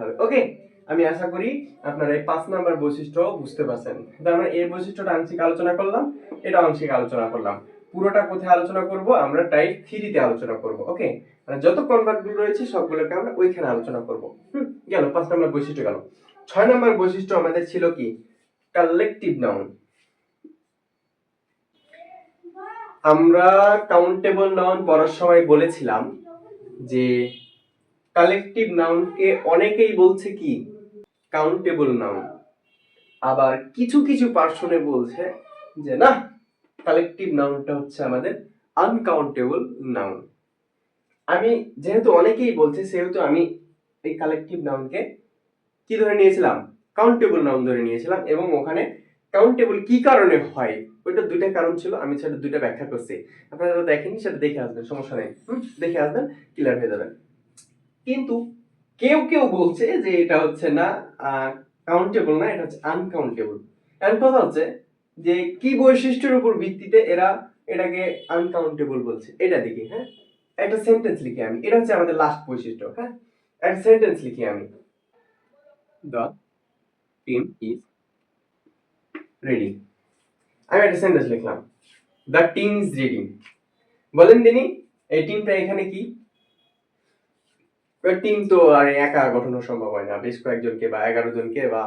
হবে। ওকে আমি আশা করি আপনারা এই পাঁচ নাম্বার বৈশিষ্ট্য বুঝতে পারছেন। তার মানে এই বৈশিষ্ট্যটা আংশিক আলোচনা করলাম এটা আংশিক আলোচনা করলাম। পুরোটা কোথায় আলোচনা করব? আমরা টাইপ থ্রিতে আলোচনা করব ওকে মানে যত কনভার্টগুলো রয়েছে, সবগুলোকে আমরা ওইখানে আলোচনা করব। হুম, গেল, পাঁচ নাম্বার বৈশিষ্ট্য গেল। ছয় নাম্বার বৈশিষ্ট্য আমাদের ছিল কি? কালেকটিভ নাউন আমরা কাউন্টেবল নাউন পড়ার সময় বলেছিলাম যে কালেকটিভ নাউনকে অনেকেই বলছে কি? কাউন্টেবল নাউন আবার কিছু কিছু পার্সনে বলছে যে, না কালেকটিভ নাউনটা হচ্ছে আমাদের আনকাউন্টেবল নাউন আমি যেহেতু অনেকেই বলছে, সেহেতু আমি এই কালেকটিভ নাউনকে কি ধরে নিয়েছিলাম? কাউন্টেবল নাউন ধরে নিয়েছিলাম এবং ওখানে কাউন্টেবল কি কারণে হয়? ওইটা দুইটা কারণ ছিল, আমি সেটা দুইটা ব্যাখ্যা করছি। আপনারা যারা দেখেনি সেটা দেখে আসবেন, সমস্যা নেই। দেখে আসবেন ক্লিয়ার হয়ে যাবেন কিন্তু কেউ কেউ বলছে যে এটা হচ্ছে না কাউন্টেবল না, এটা হচ্ছে আনকাউন্টেবল এখন কথা হচ্ছে যে কি বৈশিষ্ট্যের উপর ভিত্তিতে এরা এটাকে আনকাউন্টেবল বলছে? এটা দেখি হ্যাঁ? একটা সেন্টেন্স লিখি আমি। এটা হচ্ছে আমাদের লাস্ট বৈশিষ্ট্য হ্যাঁ? একটা সেন্টেন্স লিখি আমি। দ্য টিম ইজ রেডি আমি একটা সেন্টেন্স লিখলাম। দ্য টিম ইজ রেডি বলেন দিনি এই টিমটা এখানে কি? টিম তো আর একা গঠন সম্ভব হয় না। বেশ কয়েকজনকে বা এগারো জনকে বা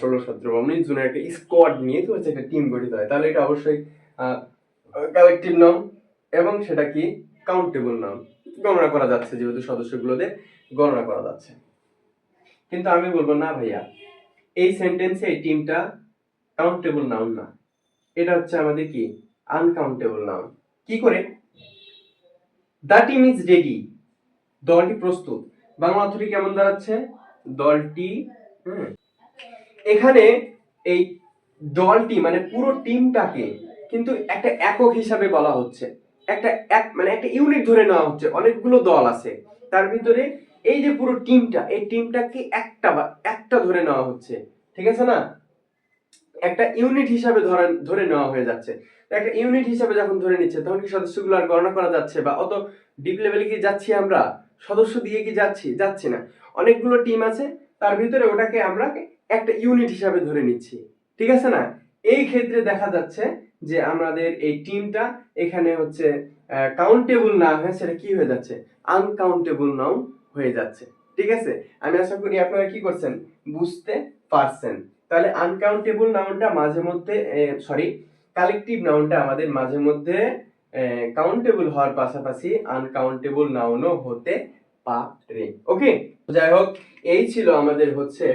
ষোলো সতেরো বা উনিশ জনের একটা স্কোয়াড নিয়ে তো হচ্ছে একটা টিম গঠিত হয়। তাহলে এটা অবশ্যই কালেকটিভ নাম এবং সেটা কি? কাউন্টেবল নাম গণনা করা যাচ্ছে, যেহেতু সদস্যগুলোদের গণনা করা যাচ্ছে। কিন্তু আমি বলব না ভাইয়া, এই সেন্টেন্সে এই টিমটা কাউন্টেবল নাউন না। এটা হচ্ছে আমাদের কি? আনকাউন্টেবল নাউন কি করে? দ্য টিম ইজ রেডি দলটি প্রস্তুত। বাংলা অর্থটি কেমন দাঁড়াচ্ছে? দলটি এখানে এই দলটি মানে পুরো টিমটাকে কিন্তু একটা একক হিসাবে বলা হচ্ছে। একটা এক মানে একটা ইউনিট ধরে নেওয়া হচ্ছে। অনেকগুলো দল আছে। তার ভিতরে এই যে পুরো টিমটা, এই টিমটাকে একটা বা, একটা ধরে নেওয়া হচ্ছে। ঠিক আছে না? একটা ইউনিট হিসাবে ধরে ধরে নেওয়া হয়ে যাচ্ছে। একটা ইউনিট হিসাবে যখন ধরে নিচ্ছে, তখন কি সদস্যগুলো আর গণনা করা যাচ্ছে বা অত ডিপ লেভেলে কি যাচ্ছি আমরা? সদস্য দিয়ে কি যাচ্ছি? যাচ্ছি না। অনেকগুলো টিম আছে, তার ভিতরে ওটাকে আমরা একটা ইউনিট হিসাবে ধরে নিচ্ছি। ঠিক আছে না? এই ক্ষেত্রে দেখা যাচ্ছে যে আমাদের এই টিমটা এখানে হচ্ছে কাউন্টেবল না হয়ে, সেটা কি হয়ে যাচ্ছে? আনকাউন্টেবল নাও হয়ে যাচ্ছে। ঠিক আছে? আমি আশা করি আপনারা কি করছেন? বুঝতে পারছেন। তাহলে আনকাউন্টেবল নাউনটা মাঝে মধ্যে সরি কালেকটিভ নাউনটা আমাদের মাঝে মধ্যে কাউন্টেবল হওয়ার পাশাপাশি আনকাউন্টেবল নাউনও হতে পারে। ওকে যাই হোক, এই ছিল আমাদের হচ্ছে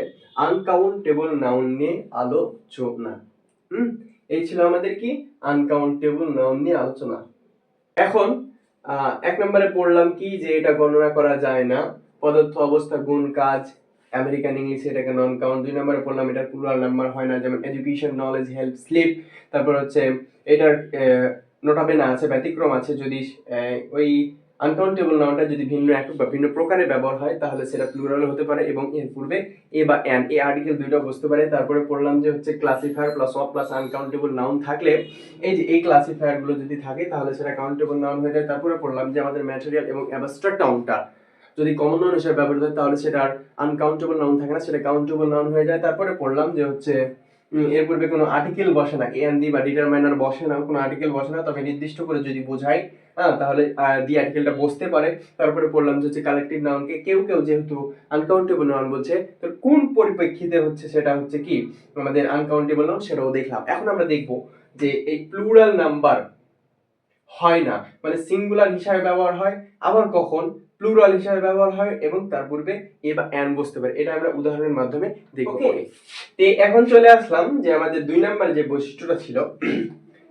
আনকাউন্টেবল নাউন নিয়ে আলোচনা। হুম? এই ছিল আমাদের কি? আনকাউন্টেবল নাউন নিয়ে আলোচনা। এখন এক নম্বরে পড়লাম কি যে এটা গণনা করা যায় না। পদার্থ, অবস্থা, গুণ, কাজ আমেরিকান ইংলিশে এটাকে নন কাউন্ট দুই নম্বরে পড়লাম, এটার প্লুরাল নাম্বার হয় না, যেমন এডুকেশন নলেজ হেল্প স্লিপ তারপর হচ্ছে এটার নোটাবে না আছে, ব্যতিক্রম আছে, যদি ওই আনকাউন্টেবল নাউনটা যদি ভিন্ন একক বা ভিন্ন প্রকারে ব্যবহার হয়, তাহলে সেটা প্লুরাল হতে পারে এবং এর পূর্বে এ বা অ্যান এই আর্টিকেল দুইটা বসতে পারে। তারপরে পড়লাম যে হচ্ছে classifier plus of plus uncountable noun থাকলে, এই যে এই ক্লাসিফায়ারগুলো যদি থাকে, তাহলে সেটা কাউন্টেবল নাউন হয়ে যায়। তারপরে পড়লাম যে আমাদের ম্যাটেরিয়াল এবং অ্যাবস্ট্রাক্ট নাউনটা যদি কমন নাউন হিসেবে ব্যবহৃত হয়, তাহলে সেটা আর আনকাউন্টেবল নাউন থাকে না, সেটা কাউন্টেবল নাউন হয়ে যায়। তারপরে পড়লাম যে হচ্ছে এর পূর্বে কোনো আর্টিকেল বসে না এ দি বা ডিটারমাইনার বসে না, কোনো আর্টিকেল বসে না, তবে নির্দিষ্ট করে যদি বোঝাই হ্যাঁ তাহলে দি আর্টিকেলটা বসতে পারে। তারপরে পড়লাম যে হচ্ছে কালেকটিভ নাউনকে কেউ কেউ যেহেতু আনকাউন্টেবল নাউন বলছে, তো কোন পরিপ্রেক্ষিতে হচ্ছে সেটা হচ্ছে কি, আমাদের আনকাউন্টেবল নাউন সেটাও দেখলাম। এখন আমরা দেখব যে এই প্লুরাল নাম্বার হয় না মানে সিঙ্গুলার হিসাবে ব্যবহার হয়, আবার কখন? প্লুরাল হিসাবে ব্যবহার হয় এবং তার পূর্বে এ বা অ্যান বসতে পারে। এটা আমরা উদাহরণের মাধ্যমে দেখব. তে এখন চলে আসলাম যে আমাদের দুই নাম্বার যে বৈশিষ্ট্যটা ছিল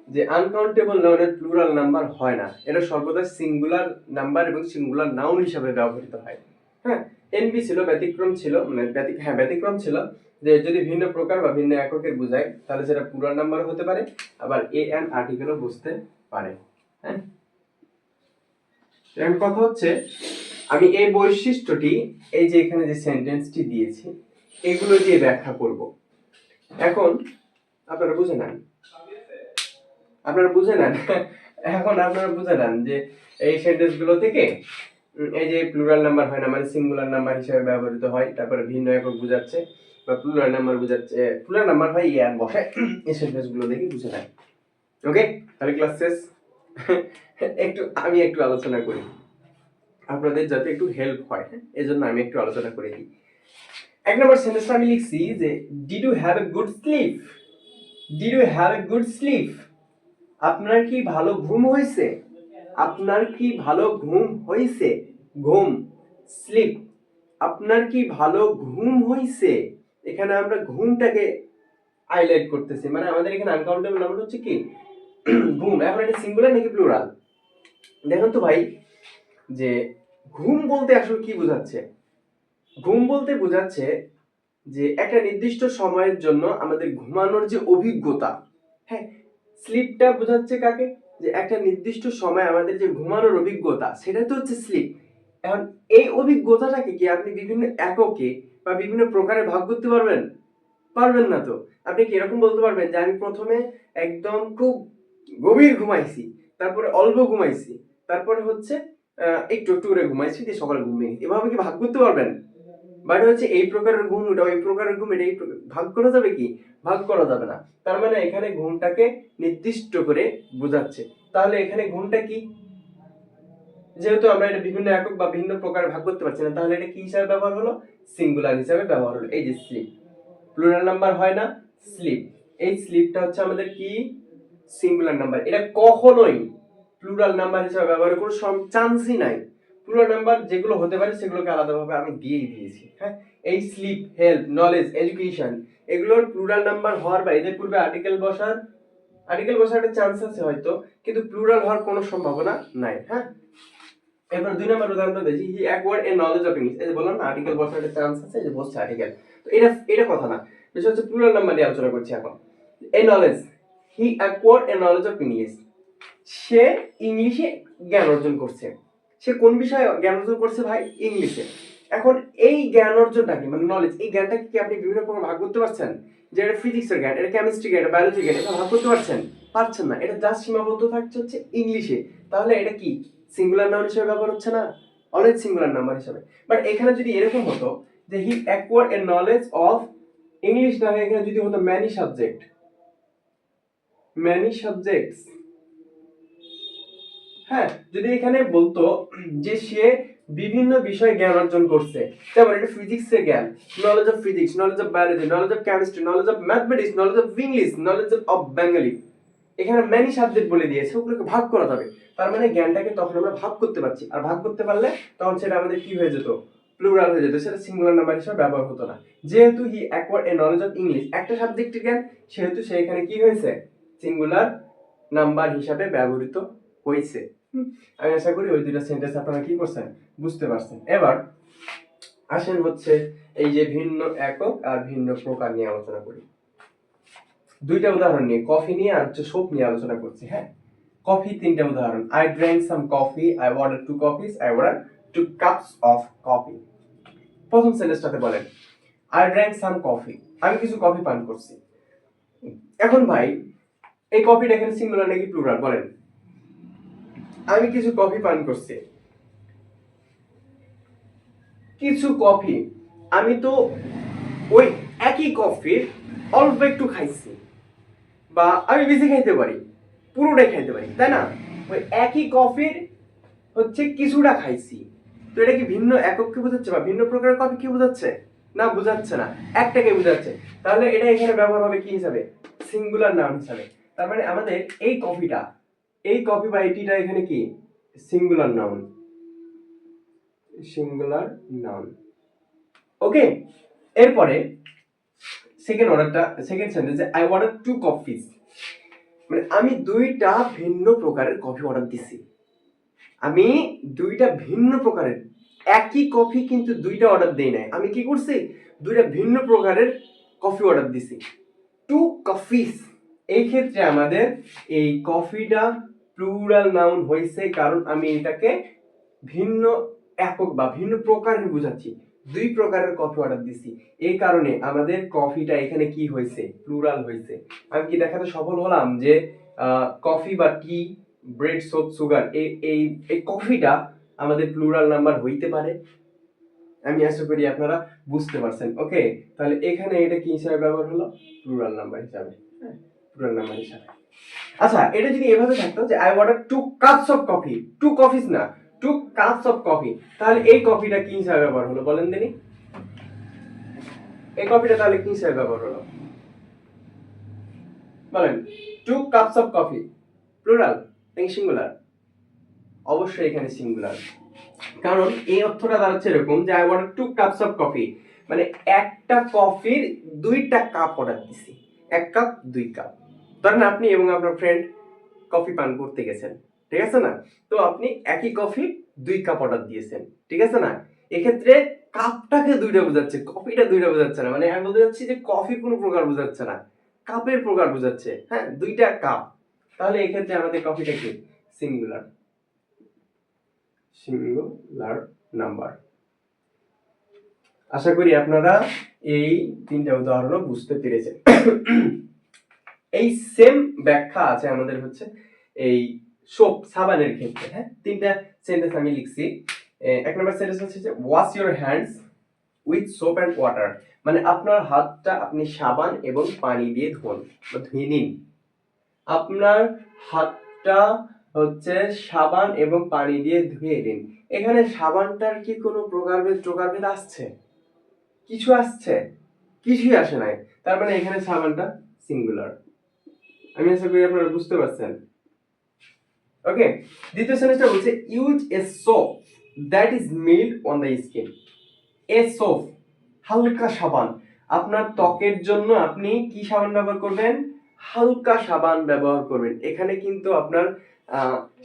যে আনকাউন্টেবল নাউনের প্লুরাল নাম্বার হয় না। এটা সর্বদা সিঙ্গুলার নাম্বার এবং সিঙ্গুলার নাউন হিসাবে ব্যবহৃত হয়। হ্যাঁ এনবি ছিল ব্যতিক্রম ছিল মানে হ্যাঁ ব্যতিক্রম ছিল। যে যদি ভিন্ন প্রকার বা ভিন্ন এককের বোঝায় তাহলে সেটা প্লুরাল নাম্বার হতে পারে আবার এ এন আর্টিকেলও বুঝতে পারে। হ্যাঁ এখন কথা হচ্ছে, আমি এই বৈশিষ্ট্যটি, এই যে এখানে যে সেন্টেন্সটি দিয়েছি, এগুলো দিয়ে ব্যাখ্যা করব। এখন আপনারা বুঝে নেন। আপনারা বুঝে নেন? এখন আপনারা বুঝে নেন যে এই সেন্টেন্সগুলো থেকে এই যে প্লুরাল নাম্বার হয় না মানে সিঙ্গুলার নাম্বার হিসেবে ব্যবহৃত হয়, তারপরে ভিন্ন একক বোঝাচ্ছে, বা প্লুরাল নাম্বার বোঝাচ্ছে প্লুরাল নাম্বার হয় ইয়ার বসে, এই সেন্টেন্সগুলো দেখে বুঝে নেয় ওকে তাহলে ক্লাস শেষ। একটু, আমি একটু আলোচনা করি। আপনাদের যাতে একটু হেল্প হয় এই জন্য আমি একটু আলোচনা করে দিই। এক নম্বর সেন্টেন্সটা আমি লিখছি যে did you have a good sleep did you have a good sleep আপনার কি ভালো ঘুম হয়েছে? আপনার কি ভালো ঘুম হয়েছে? ঘুম স্লিপ আপনার কি ভালো ঘুম হয়েছে? এখানে আমরা ঘুমটাকে হাইলাইট করতেছি। মানে আমাদের এখানে আনকাউন্টেবল নাম্বার হচ্ছে কি? ঘুম, এখন এটা সিঙ্গুলার নাকি প্লুরাল দেখুন তো ভাই, যে ঘুম বলতে আসলে কি বোঝাচ্ছে? ঘুম বলতে বোঝাচ্ছে যে একটা নির্দিষ্ট সময়ের জন্য আমাদের ঘুমানোর যে অভিজ্ঞতা হ্যাঁ স্লিপটা বোঝাচ্ছে কাকে? যে একটা নির্দিষ্ট সময় আমাদের যে ঘুমানোর অভিজ্ঞতা, সেটা তো হচ্ছে স্লিপ এখন এই অভিজ্ঞতাটাকে কি আপনি বিভিন্ন এককে বা বিভিন্ন প্রকারে ভাগ করতে পারবেন? পারবেন না তো? আপনি কি এরকম বলতে পারবেন যে আমি প্রথমে একদম খুব গভীর ঘুমাইছি, তারপরে অল্প ঘুমাইছি, তারপরে হচ্ছে একটু একটু করে ঘুমাইছি, দিয়ে সকালে ঘুম ভেঙেছি। এভাবে কি ভাগ করতে পারবেন? বাট হচ্ছে এই প্রকারের ঘুম, ওটা এই প্রকারের ঘুম, এটা এই ভাগ করা যাবে কি? ভাগ করা যাবে না। তার মানে এখানে ঘুমটাকে নির্দিষ্ট করে বোঝাচ্ছে। তাহলে এখানে ঘুমটা কি? যেহেতু আমরা এটা বিভিন্ন একক বা ভিন্ন প্রকার ভাগ করতে পারছি না, তাহলে এটা কি হিসাবে ব্যবহার হলো? সিঙ্গুলার হিসাবে ব্যবহার হলো। এই যে স্লিপ প্লুরাল নাম্বার হয় না? স্লিপ এই স্লিপটা হচ্ছে আমাদের কি? সিঙ্গুলার নাম্বার এটা কখনোই প্লুরাল নাম্বার হিসাবে ব্যবহার করে সব চান্সই নাই। প্লুরাল নাম্বার যেগুলো হতে পারে সেগুলোকে আলাদাভাবে আমি দিয়েই দিয়েছি হ্যাঁ? এই স্লিপ হেলথ নলেজ এডুকেশন এগুলোর প্লুরাল নাম্বার হওয়ার বা এদের পূর্বে আর্টিকেল বসার আর্টিকেল বসার একটা চান্স আছে হয়তো, কিন্তু প্লুরাল হওয়ার কোনো সম্ভাবনা নাই হ্যাঁ? এবার দুই নম্বর উদাহরণটা দেখি he acquired a knowledge of English এই বললাম না আর্টিকেল বসার একটা চান্স আছে যে বসছে আর্টিকেল তো এটা এটা কথা না। বিষয় হচ্ছে প্লুরাল নাম্বার নিয়ে আলোচনা করছি এখন। A knowledge he acquired a knowledge of English সে ইংলিশে জ্ঞান অর্জন করছে। সে কোন বিষয়ে জ্ঞান অর্জন করছে ভাই? ইংলিশে এখন এই জ্ঞান অর্জনটা কি? মানে নলেজ এই জ্ঞানটাকে কি আপনি বিভিন্ন প্রকার ভাগ করতে পারছেন? যে এটা ফিজিক্সের জ্ঞান, এটা কেমিস্ট্রি জ্ঞান, এটা বায়োলজি জ্ঞান, এটা ভাগ করতে পারছেন? পারছেন না। এটা জাস্ট সীমাবদ্ধ থাকছে হচ্ছে ইংলিশে তাহলে এটা কি? সিঙ্গুলার নাউন হিসেবে ব্যবহার হচ্ছে না? অনেক সিঙ্গুলার নাম্বার হিসেবে। বাট এখানে যদি এরকম হতো যে he acquired a knowledge of English না এখানে যদি হতো ম্যানি সাবজেক্ট ম্যানি সাবজেক্টস হ্যাঁ যদি এখানে বলতো যে সে বিভিন্ন বিষয়ে জ্ঞান অর্জন করছে, যেমন এটা ফিজিক্সের জ্ঞান knowledge of physics knowledge of biology knowledge of chemistry knowledge of mathematics knowledge of English knowledge of Bengali এখানে ম্যানি সাবজেক্ট বলে দিয়েছে, ওগুলোকে ভাগ করা যাবে তার মানে জ্ঞানটাকে তখন আমরা ভাগ করতে পারছি। আর ভাগ করতে পারলে তখন সেটা আমাদের কি হয়ে যেত? প্লুরাল হয়ে যেত। সেটা সিঙ্গুলার নাম্বার হিসেবে ব্যবহার হতো না। যেহেতু he acquired a knowledge of English একটা সাবজেক্টের জ্ঞান, সেহেতু সে এখানে কি হয়েছে? সিঙ্গুলার নাম্বার হিসাবে ব্যবহৃত হয়েছে। আমি আশা করি ওই দুইটা সেন্টেন্স আপনারা কি করছেন? বুঝতে পারছেন। এবার আসেন হচ্ছে এই যে ভিন্ন একক আর ভিন্ন প্রকার নিয়ে আলোচনা করি। দুইটা উদাহরণ নিয়ে কফি নিয়ে আর হচ্ছে সোপ নিয়ে আলোচনা করছি হ্যাঁ? কফি তিনটা উদাহরণ। I drank some coffee I order two coffees I order two cups of coffee প্রথম সেন্টেন্সটাতে বলেন আই ড্রাঙ্ক সাম কফি আমি কিছু কফি পান করছি। এখন ভাই এই কফিটা এখানে সিঙ্গুলার নাকি প্লুরাল বলেন। আমি কিছু কফি পান করছি। কিছু কফি। আমি তো ওই একই কফির অল্প একটু খাইছি। বা আমি বেশি খাইতে পারি। পুরোটাই খাইতে পারি, তাই না? ওই একই কফির হচ্ছে কিছুটা খাইছি। তো এটা কি ভিন্ন একককে বোঝাচ্ছে বা ভিন্ন প্রকারের কফি কি বোঝাচ্ছে? না বোঝাচ্ছে না। একটাকে বোঝাচ্ছে। তাহলে এটা এখানে ব্যবহার হবে কি হিসাবে? সিঙ্গুলার নাম হিসাবে। তার মানে আমাদের এই কফিটা এই কফি বা এটিটা এখানে কি? Singular noun singular noun okay এরপরে সেকেন্ড অর্ডারটা সেকেন্ড সেন্টেন্সে আই অর্ডার টু কফিস মানে আমি দুইটা ভিন্ন প্রকারের কফি অর্ডার দিছি। আমি দুইটা ভিন্ন প্রকারের, একই কফি কিন্তু দুইটা অর্ডার দেই নাই। আমি কি করছি? দুইটা ভিন্ন প্রকারের কফি অর্ডার দিছি। টু কফিস এই ক্ষেত্রে আমাদের এই কফিটা প্লুরাল নাউন হয়েছে কারণ আমি এটাকে ভিন্ন একক বা ভিন্ন প্রকারের বোঝাচ্ছি। দুই প্রকারের কফি অর্ডার দিছি। এই কারণে আমাদের কফিটা এখানে কি হয়েছে? প্লুরাল হয়েছে। আমি কি দেখাতে সফল হলাম যে কফি বা টি ব্রেড সোপ সুগার এই এই এই কফিটা আমাদের প্লুরাল নাম্বার হইতে পারে? আমি আশা করি আপনারা বুঝতে পারছেন। ওকে তাহলে এখানে এটা কি হিসাবে ব্যবহার হলো? প্লুরাল নাম্বার হিসাবে। হ্যাঁ। নাম্বার হিসাবে। আচ্ছা এটা যদি এভাবে থাকতো যে I order two cups of coffee two coffees না টু কাপস অফ কফি তাহলে এই কফিটা কি হিসাবে ব্যবহার হলো বলেন দিনি এই কফিটা তাহলে কি হিসাবে ব্যবহার হলো? বলেন two cups of coffee plural নাকি সিঙ্গুলার অবশ্যই এখানে সিঙ্গুলার কারণ এই অর্থটা দাঁড়াচ্ছে এরকম যে I want two cups of coffee মানে একটা কফির দুইটা কাপ অর্ডার দিছি। এক কাপ দুই কাপ ধরেন আপনি এবং আপনার ফ্রেন্ড কফি পান করতে গেছেন, ঠিক আছে না? তো আপনি একই কফি দুই কাপ অর্ডার দিয়েছেন, ঠিক আছে না? এক্ষেত্রে কাপটাকে দুইটা বোঝাচ্ছে কফিটা দুইটা বোঝাচ্ছে না। মানে আমি বলতে চাচ্ছি যে কফি কোনো প্রকার বোঝাচ্ছে না কাপের প্রকার বোঝাচ্ছে হ্যাঁ? দুইটা কাপ তাহলে এক্ষেত্রে আমাদের কফিটা কি? সিঙ্গুলার সিঙ্গুলার নাম্বার আশা করি আপনারা এই তিনটা উদাহরণ বুঝতে পেরেছেন। এই সেম ব্যাখ্যা আছে আমাদের হচ্ছে এই সোপ সাবানের ক্ষেত্রে হ্যাঁ? তিনটা সেন্টেন্স আমি লিখছি। এক নম্বর সেন্টেন্স হচ্ছে যে wash your hands with soap and water মানে আপনার হাতটা আপনি সাবান এবং পানি দিয়ে ধোন বা ধুয়ে নিন। আপনার হাতটা হচ্ছে সাবান এবং পানি দিয়ে ধুয়ে নিন। এখানে সাবানটার কি কোনো প্রকারভেদ প্রকারভেদ আসছে? কিছু আসছে? কিছুই আসে নাই। তার মানে এখানে সাবানটা সিঙ্গুলার আমি আশা করি আপনারা বুঝতে পারছেন। ওকে দ্বিতীয় সেন্টেন্সটা বলছে use a soap that is mild on the skin a soap হালকা সাবান। আপনার ত্বকের জন্য আপনি কি সাবান ব্যবহার করবেন? হালকা সাবান ব্যবহার করবেন। এখানে কিন্তু আপনার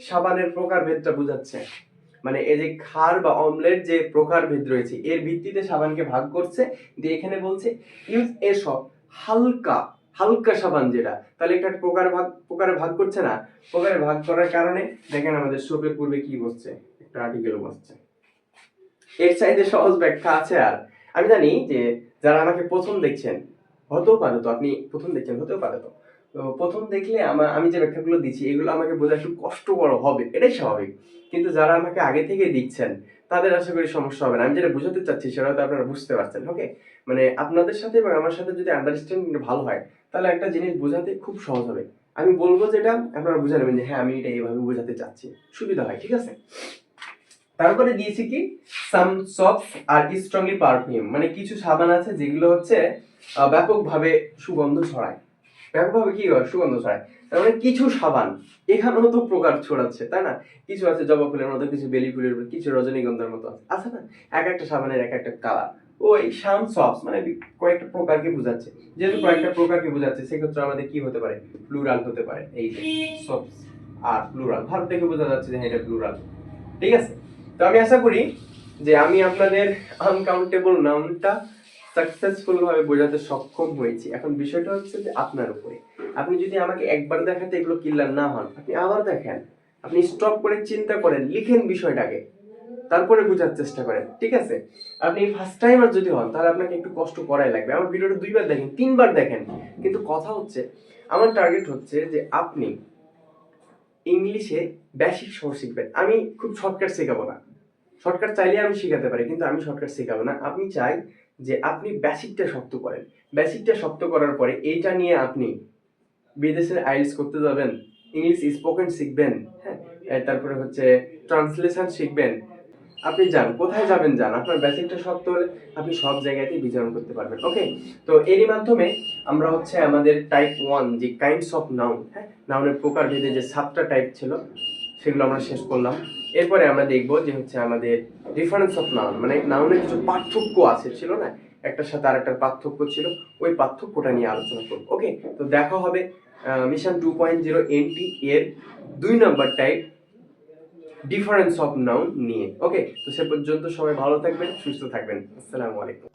সাবানের প্রকারভেদটা বোঝাচ্ছে। মানে এই যে খার বা অমলেট যে প্রকারভেদ রয়েছে, এর ভিত্তিতে সাবানকে ভাগ করছে। দিয়ে এখানে বলছে ইউজ এ সব হালকা হালকা সাবান যেটা, তাহলে একটা প্রকার ভাগ প্রকারে ভাগ করছে না প্রকারে ভাগ করার কারণে দেখেন আমাদের সোপের পূর্বে কি বসছে, একটা আর্টিকেল বসছে। এর চাইতে সহজ ব্যাখ্যা আছে আর। আমি জানি যে যারা আমাকে প্রথম দেখছেন, হতেও পারে তো, আপনি প্রথম দেখছেন, হতেও পারে তো। প্রথম দেখলে আমার আমি যে ব্যাখ্যাগুলো দিচ্ছি এগুলো আমাকে বোঝা একটু কষ্টকর হবে, এটাই স্বাভাবিক। কিন্তু যারা আমাকে আগে থেকে দিচ্ছেন তাদের আশা করি সমস্যা হবে না। আমি যেটা বোঝাতে চাচ্ছি, সেটা তো আপনারা বুঝতে পারছেন ওকে মানে আপনাদের সাথে এবং আমার সাথে যদি আন্ডারস্ট্যান্ডিং ভালো হয় তাহলে একটা জিনিস বোঝাতে খুব সহজ হবে। আমি বলব যেটা, আপনারা বুঝে নেবেন যে হ্যাঁ আমি এটা এইভাবে বোঝাতে চাচ্ছি। সুবিধা হয়, ঠিক আছে? তারপরে দিয়েছি কি? Some soft or strongly perfume মানে কিছু সাবান আছে যেগুলো হচ্ছে ব্যাপকভাবে সুগন্ধ ছড়ায়। ব্যাপকভাবে কি হয়? সুগন্ধ ছড়ায়। তার মানে কিছু সাবান, এখানেও তো প্রকার ছড়াচ্ছে, তাই না? কিছু আছে জবা ফুলের মতো, কিছু বেলি ফুলের কিছু রজনীগন্ধার মতো আছে। আছে না? এক একটা সাবানের এক একটা কালার ওই সাম সফট মানে কয়েকটা প্রকারকে বোঝাচ্ছে। যেহেতু কয়েকটা প্রকারকে বোঝাচ্ছে সেক্ষেত্রে আমাদের কি হতে পারে? প্লুরাল হতে পারে। এই যে সফট আর প্লুরাল। ভাব থেকে বোঝা যাচ্ছে যে হ্যাঁ এটা প্লুরাল। ঠিক আছে? তো আমি আশা করি যে আমি আপনাদের আনকাউন্টেবল নাউনটা সাকসেসফুল ভাবে বোঝাতে সক্ষম হয়েছি। এখন বিষয়টা হচ্ছে যে আপনার উপরে। আপনি যদি আমাকে একবার দেখাতে এগুলো ক্লিয়ার না হন আপনি আবার দেখেন। আপনি স্টপ করে চিন্তা করেন লিখেন বিষয়টাকে। তারপরে বোঝার চেষ্টা করেন ঠিক আছে? আপনি ফার্স্ট টাইমার যদি হন, তাহলে আপনাকে একটু কষ্ট করাই লাগবে। আমার ভিডিওটা দুইবার দেখেন, তিনবার দেখেন। কিন্তু কথা হচ্ছে, আমার টার্গেট হচ্ছে যে আপনি ইংলিশে বেসিক সোর্স শিখবেন। আমি খুব শর্টকাট শেখাবো না। শর্টকাট চাইলে আমি শেখাতে পারি, কিন্তু আমি শর্টকাট শেখাবো না। আমি চাই যে আপনি বেসিকটা শক্ত করেন। বেসিকটা শক্ত করার পরে এইটা নিয়ে আপনি বিদেশের আইএলস করতে যাবেন, ইংলিশ স্পোকেন শিখবেন হ্যাঁ? তারপরে হচ্ছে ট্রান্সলেশন শিখবেন আপনি যান, কোথায় যাবেন যান? আপনার বেসিকটা শক্ত হলে আপনি সব জায়গাতেই বিচরণ করতে পারবেন ওকে তো এরই মাধ্যমে আমরা হচ্ছে আমাদের টাইপ ওয়ান যে কাইন্ডস অফ নাউন হ্যাঁ? নাউনের প্রকার ভেদে যে সাতটা টাইপ ছিল, সেগুলো আমরা শেষ করলাম। এরপরে আমরা দেখব যে হচ্ছে আমাদের ডিফারেন্স অফ নাউন মানে নাউনের কিছু পার্থক্য আছে, ছিল না? একটার সাথে আরেকটার পার্থক্য ছিল, ওই পার্থক্যটা নিয়ে আলোচনা করব ওকে তো দেখা হবে mission two point zero N T এর দুই নম্বর টাইপ ডিফারেন্স অফ নাউন নিয়ে। ওকে তো সে পর্যন্ত সবাই ভালো থাকবেন, সুস্থ থাকবেন। আসসালামু আলাইকুম।